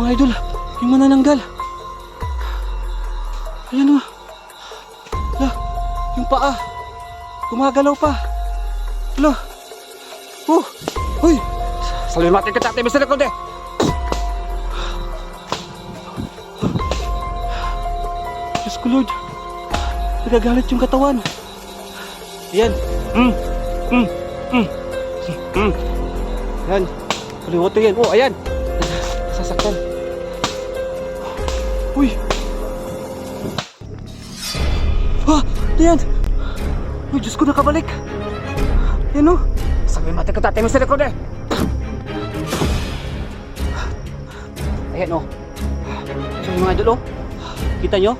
Mga idol, yung manananggal. Ayan o. Ala, yung paa. Gumagalaw pa. Ala. Oh, uy. Salamat ka tatay, Mr. Conde. Diyos ko Lord. Nagagalit yung katawan. Ayan. Mm. Mm. Mm. Mm. Ayan. Kaliwat yan. Oh, ayan. Sasaktan. Uy. Ah, ayan. Uy, Diyos ko nakabalik. Ayan oh. Salamat ka tatay, Mr. Conde. Ayan oh. So mga idol oh. Kita nyo?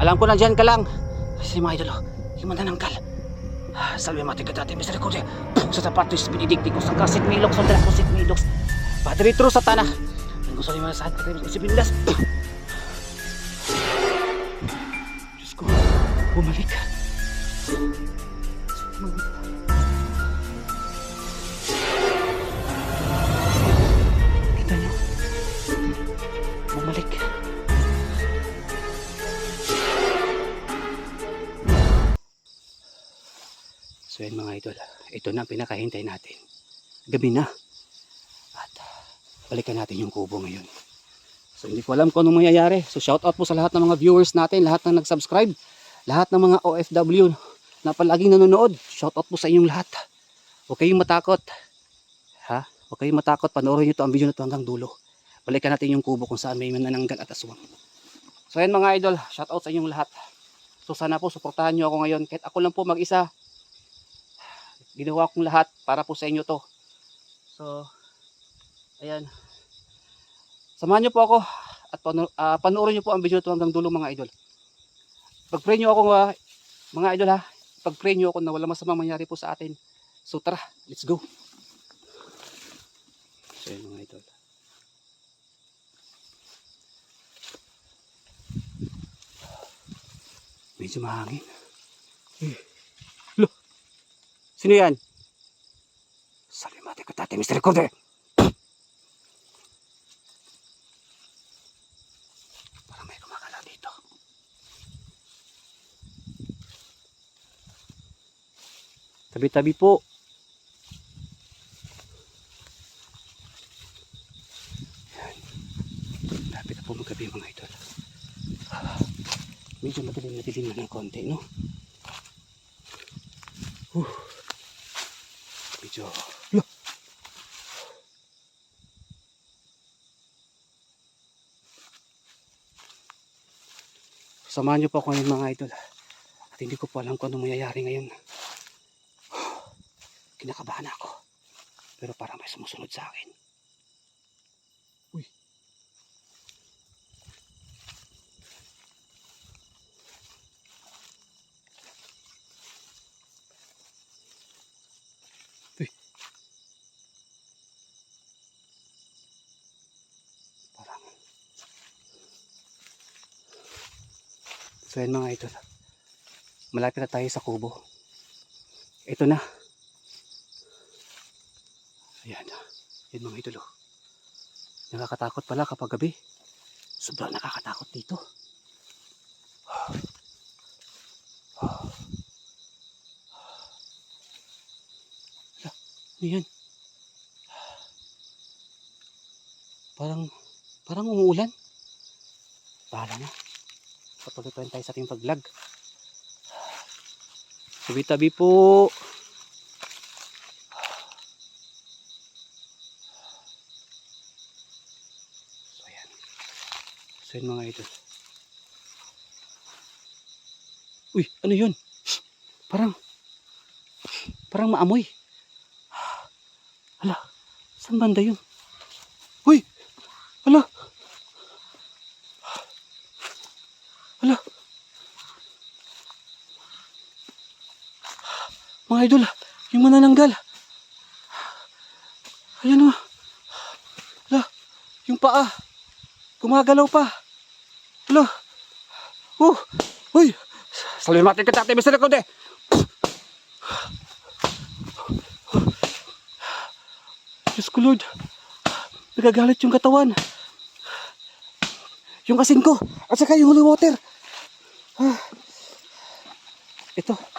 Alam ko nandyan ka lang. Kasi mga idol oh. Yung manananggal. Salve mati ka dati, Mr. Conde. Sa sapatos, ko sa kasit milok, sa dala ko sit milok. Padre Tro sa tanah. Ang gusto niyo sa atin, si Bindas. Diyos ko, bumalik. Kita nyo? Bumalik. So yan mga idol, ito na ang pinakahintay natin. Gabi na. At ah, balikan natin yung kubo ngayon. So hindi ko alam kung anong mangyayari. So shout out po sa lahat ng mga viewers natin, lahat ng nag-subscribe, lahat ng mga OFW na palaging nanonood. Shout out po sa inyong lahat. Huwag kayong matakot. Ha? Huwag kayong matakot. Panoorin nyo to ang video na to hanggang dulo. Balikan natin yung kubo kung saan may manananggal at aswang. So yan mga idol, shout out sa inyong lahat. So sana po suportahan nyo ako ngayon. Kahit ako lang po mag-isa, ginawa kong lahat para po sa inyo to. So, ayan. Samahan nyo po ako at pano, ah, panoorin nyo po ang video to hanggang dulo mga idol. Pag-pray nyo ako ah, mga idol ha, pag-pray nyo ako na wala masamang mangyari po sa atin. So tara, let's go. So yun mga idol. Medyo mahangin. Eh. Sino yan? Salimate ka tate, Mr. Corde. Parang may kumakala dito. Tabi-tabi po. Yan. Lapit na po magabi mga idol. Ah, Medyo madilim na ng konti, no? Uh. Medyo... Lo! Samahan niyo po ako ngayon mga idol. At hindi ko po alam kung anong mangyayari ngayon. Kinakabahan ako. Pero parang may sumusunod sa akin. So yan mga idol. Malapit na tayo sa kubo. Ito na. Ayan. Yan mga idol. oh. Nakakatakot pala kapag gabi. Sobrang nakakatakot dito. Ala, ano yan? Parang, parang umuulan. Bahala na. Patuloy pa tayo sa ating pag-vlog. Tabi-tabi po. So yan. So yan mga idol. Uy, ano yun? Parang, parang maamoy. Hala, saan banda yun? Mga idol, yung manananggal. Ayan o. Hala, yung paa. Gumagalaw pa. Hala. Oh, uy. Salamat ka tatay, Mr. Conde. Diyos ko Lord. Nagagalit yung katawan. Yung asin ko. At saka yung holy water. Ah. Ito.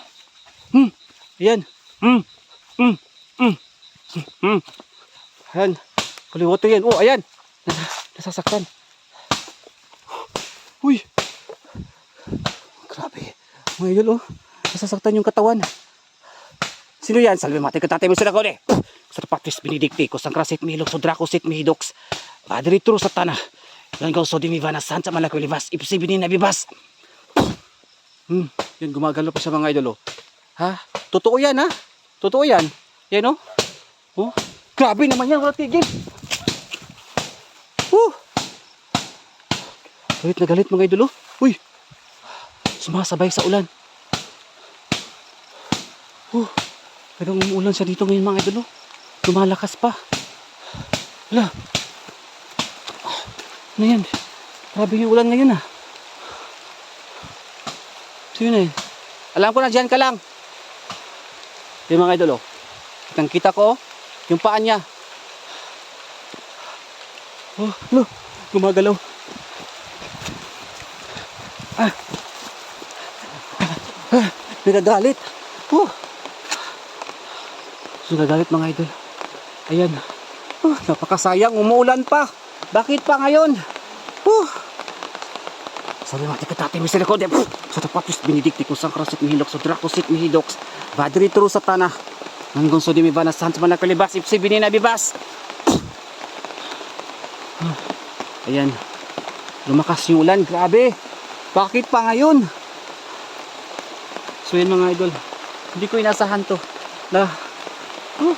Ayan. Hmm. Hmm. Hmm. Hmm. Ayan. Water yan. Oh, ayan. Nas- Nasasaktan. Uy. Grabe. Mga idol, oh. Nasasaktan yung katawan. Sino yan? Salve mati ka tatay mo sila ko eh. Sa patis binidikti ko sang krasit so drakosit mihidoks. Padri tru sa tanah. Yan gaw so dimivana sansa malaki libas. Ipsi binin na bibas. Hmm, yan gumagalo pa sa mga idol oh. Ha? Totoo yan ha? Totoo yan. Yan oh. Oh, grabe naman yan, wala tigil. Oh. Galit na galit mga idol oh. Uy. Sumasabay sa ulan. Oh. Talagang umuulan siya dito ngayon mga idol. oh. Lumalakas pa. Wala. Ano yan? Grabe yung ulan ngayon ah. So yun eh. Alam ko na dyan ka lang. Yung mga idol oh. Kitang kita ko oh. Yung paa niya. Oh, lo. Gumagalaw. Ah. Ah. Nagagalit. Oh. So, mga idol. Ayan. Oh, napakasayang. Umuulan pa. Bakit pa ngayon? Oh. Tatay misericorde. Oh. Sa tapatis binidikti ko sang krasit mihilok sa drakosit mihidoks. Badri turu sa tanah. Hanggang so di mi bana sans man nakalibas ipsi binina bibas. Ayan. Lumakas yung ulan. Grabe. Bakit pa ngayon? So yun mga idol. Hindi ko inasahan to. Na Oh.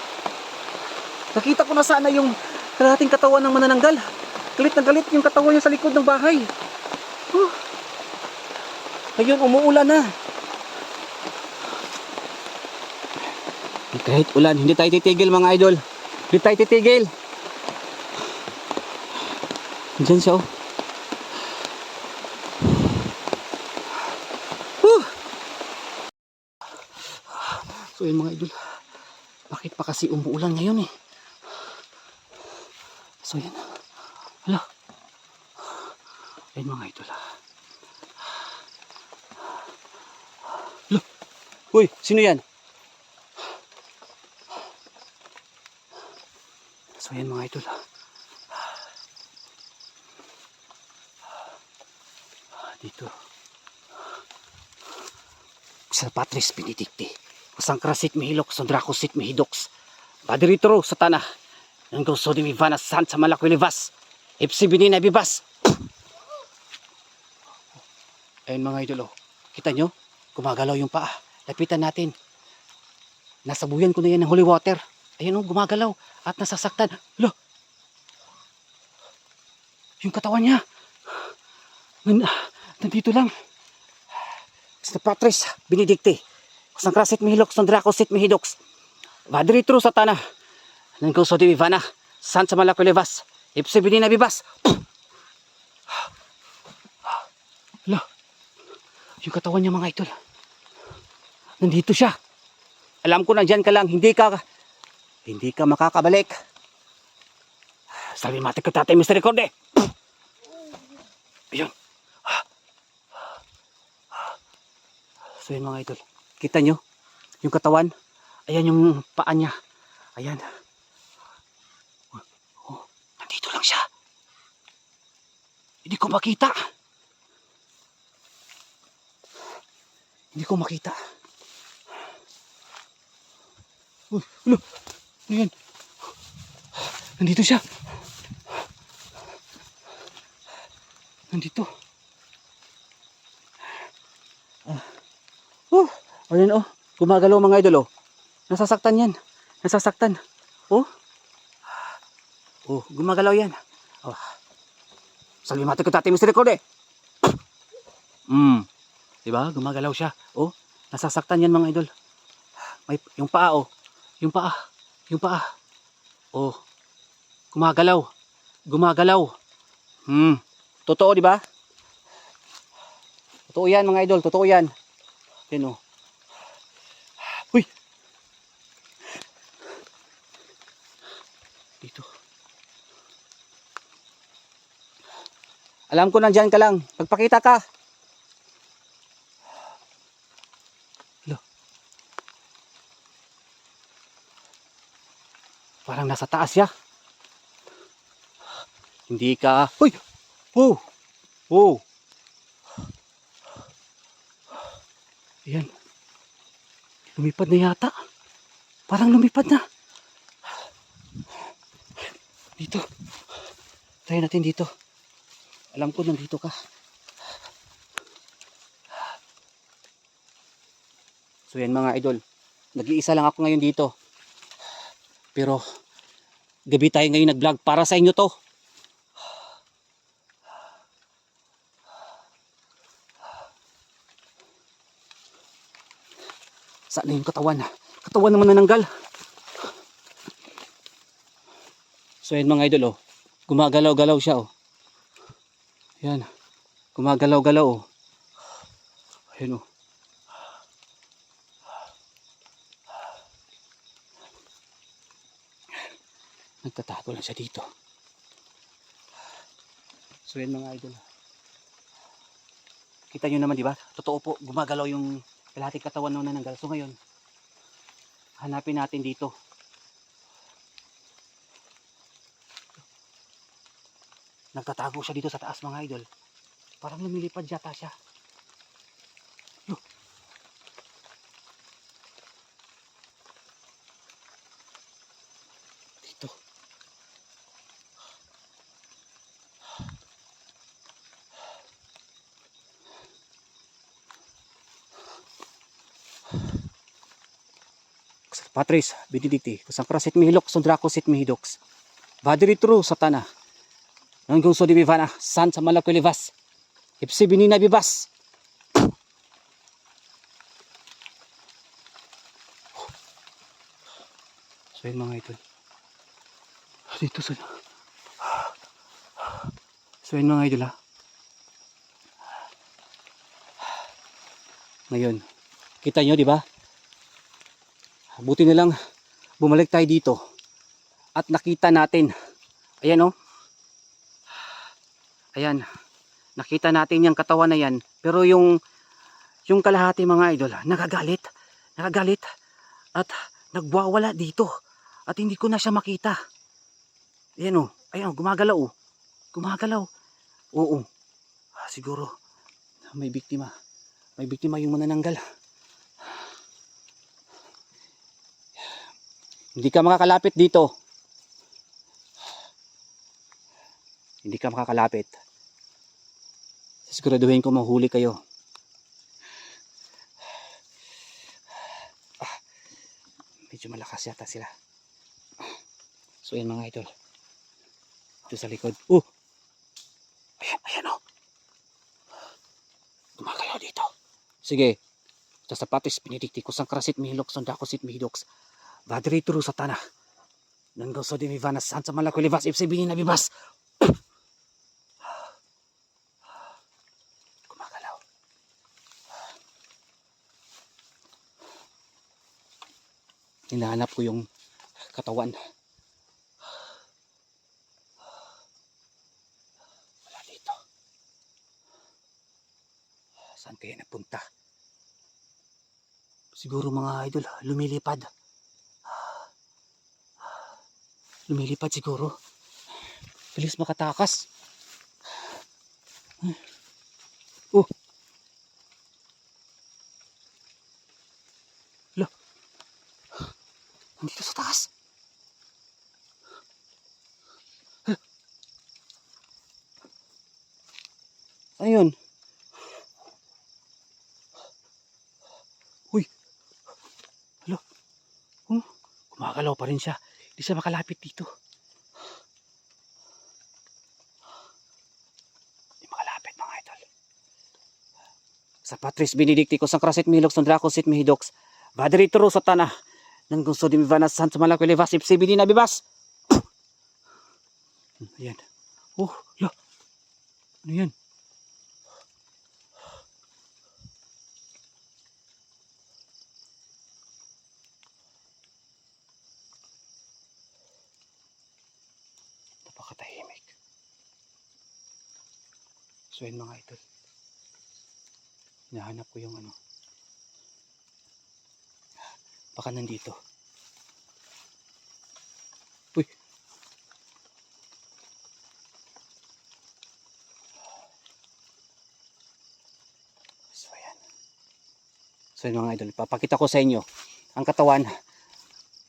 Nakita ko na sana yung kalahating katawan ng manananggal. Galit na galit yung katawan niya sa likod ng bahay. Oh. Ngayon, umuulan na. Kahit ulan, hindi tayo titigil mga idol. Hindi tayo titigil. Diyan siya oh. So yun mga idol. Bakit pa kasi umuulan ngayon eh? So yan. Hala. Ayun mga idol. Hala. Uy, sino yan? So yan mga idol. Dito. Sa Patris Benedicti. Kusang krasit mihilok, sondrakosit mihidoks. Padiritro sa tanah. Nang gusto di mi vanas san sa malakoy livas. Ipsi binina bibas. Ayun mga idolo. Kita nyo? Gumagalaw yung paa. Lapitan natin. Nasabuyan ko na yan ng holy water. Ayun o, gumagalaw. At nasasaktan. Lo! Yung katawan niya. Nan, nandito lang. Sa Patris, Benedicti. Kusang krasit mihilok, sondrakosit mihidoks. Vadritro sa tanah. Nang gusto di Ivana. San sa malakoy levas. Ipsi binina bibas. Hala. Yung katawan niya mga idol. Nandito siya. Alam ko na dyan ka lang. Hindi ka hindi ka makakabalik. Sabi mati ko tatay Mr. Recorde. Ayun. So yun mga idol. Kita nyo? Yung katawan. Ayan yung paa niya. Ayan. Oh, oh, nandito lang siya. Hindi ko makita. Hindi. Uy, ulo. Ano yan? Nandito siya. Nandito. Ah. Oh, ayan oh. Gumagalaw mga idol oh. Nasasaktan yan. Nasasaktan. Oh. Oh, gumagalaw yan. Oh. Salve mati ko tati Mr. Recorde. Hmm. Diba? Gumagalaw siya. Oh, nasasaktan yan mga idol. May yung paa oh. Yung paa. Yung paa. Oh. Gumagalaw. Gumagalaw. Hmm. Totoo, di ba? Totoo yan mga idol. Totoo yan. Yan oh. Uy. Alam ko nandyan ka lang. Magpakita ka. Parang nasa taas siya. Hindi ka... Uy! Wow! Wow! Ayan. Lumipad na yata. Parang lumipad na. Dito. Try natin dito. Alam ko nandito ka. So yan mga idol. Nag-iisa lang ako ngayon dito. Pero gabi tayo ngayon nag-vlog para sa inyo to. Saan na yung katawan? Katawan naman nananggal. So yan mga idol oh. Gumagalaw-galaw siya oh. Yan. Gumagalaw-galaw oh. Ayan oh. Nagtatago lang siya dito. So yan mga idol. Kita nyo naman di ba? Totoo po, gumagalaw yung kalahati katawan nung nananggal. So ngayon, hanapin natin dito. Nagtatago siya dito sa taas mga idol. Parang lumilipad yata siya. Dito. Patris, Benedicti, kusang mihilok, sundrako sit mihidoks. Vadiri tru satana. Nanggung so di bivana, san sa malakulivas. Ipsi binina bibas. So yun mga idol. Dito sa... So yun mga idol ha. Ngayon, kita nyo di ba? Buti na lang bumalik tayo dito at nakita natin. Ayan oh. Ayan. Nakita natin yung katawan na yan. Pero yung yung kalahati mga idol, nagagalit. Nagagalit. At nagwawala dito. At hindi ko na siya makita. Ayan oh. Ayan oh, gumagalaw oh. Gumagalaw. Oo. Ah, siguro may biktima. May biktima yung manananggal. Hindi ka makakalapit dito. Hindi ka makakalapit. Siguraduhin ko mahuli kayo. Ah, medyo malakas yata sila. So yan mga idol. Ito sa likod. Oh! Ayan, ayan oh. Gumagalaw dito. Sige. Sa patis, pinidikti ko sang krasit mihilok, sundakosit mihidoks. Badri turu sa tanah. Nanggaw sa di mivana san sa malakulivas ipsi bini na bibas. Gumagalaw. Hinahanap ko yung katawan. Wala dito. Saan kaya napunta? Siguro mga idol, lumilipad. Lumilipad siguro. Bilis makatakas. Oh. Lo. Nandito sa taas. Ayun. Uy. Alo. Oh, gumagalaw pa rin siya. Hindi siya makalapit dito. Hindi makalapit mga idol. Sa Patris Benedicti ko sang krasit milok sundrako sit mihidoks. Badri turo sa tanah. Nang gusto di mivanas san sa malaki levas ipsi bini na bibas. Hmm, Ayan. Oh, lo. Ano yan? So yun mga idol. Hinahanap ko yung ano. Baka nandito. Uy. So yan. So yun mga idol. Papakita ko sa inyo ang katawan.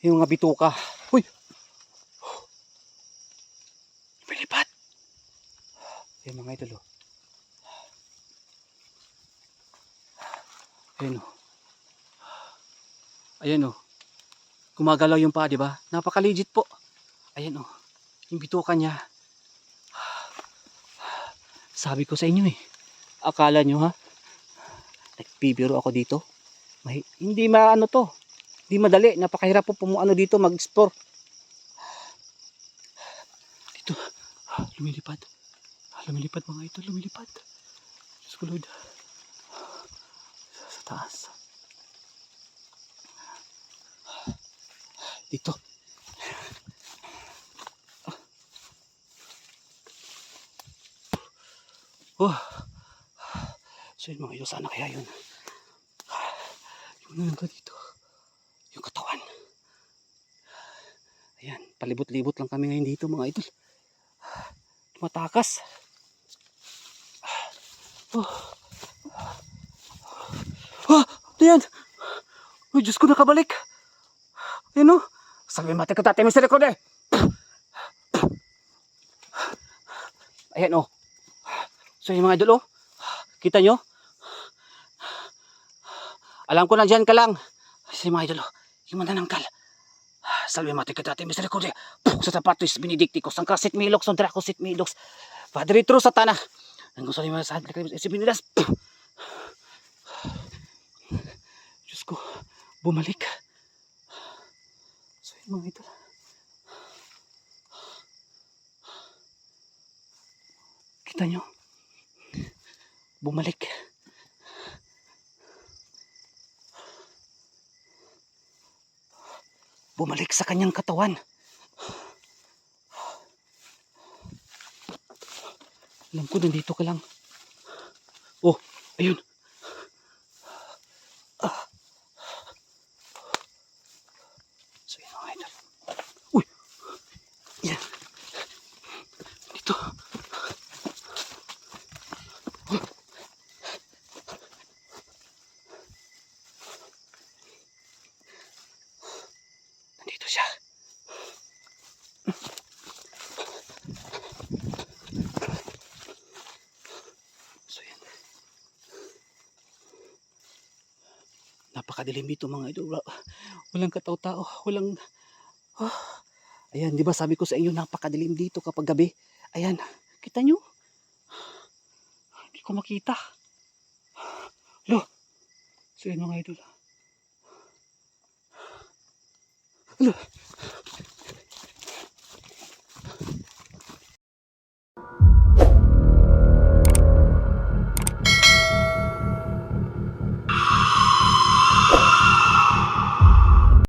Yung mga bituka. Uy. Lumilipat. Yan mga idol oh. Ayan oh. Ayan oh. Gumagalaw yung paa, di ba? Napaka-legit po. Ayan oh. Yung bituka niya. Sabi ko sa inyo eh. Akala nyo ha? Nagpibiro ako dito. May, hindi maano to. Hindi madali. Napakahirap po pumuano dito mag-explore. Dito. Lumilipad. Lumilipad mga ito. Lumilipad. Diyos ko Lord. Taas. Dito. Oh. So yun mga ito, sana kaya yun. Yung nandun dito. Yung katawan. Ayan, palibot-libot lang kami ngayon dito mga idol. Tumatakas. Oh. Ah, ano yan? Ay, Diyos ko nakabalik. Ayan o. Sabi mati ka tate misericordia. Ayan o. So yung mga idol o. Kita nyo? Alam ko na dyan ka lang. Si mga idol o. Yung mananangkal. Salve mati ka tate misericordia. Puh, sa tapatos benedicticos. Ang kasit milox. Ang dracosit milox. Padre Tro Satana. Ang gusto niyo sa si Binilas. Puh. Ko. Bumalik. So yung mga idol. Kita nyo? Bumalik. Bumalik sa kanyang katawan. Alam ko, nandito ka lang. Oh, ayun. Ah. So, yun mga idol. Uy! Yan. Dito. Nandito siya. So yan. Napakadilim dito mga idol. Wala- Walang katao-tao. Walang... Ah. Ayan, di ba sabi ko sa inyo napakadilim dito kapag gabi. Ayan, kita nyo? Hindi ko makita. Lo. So yan mga idol. Lo.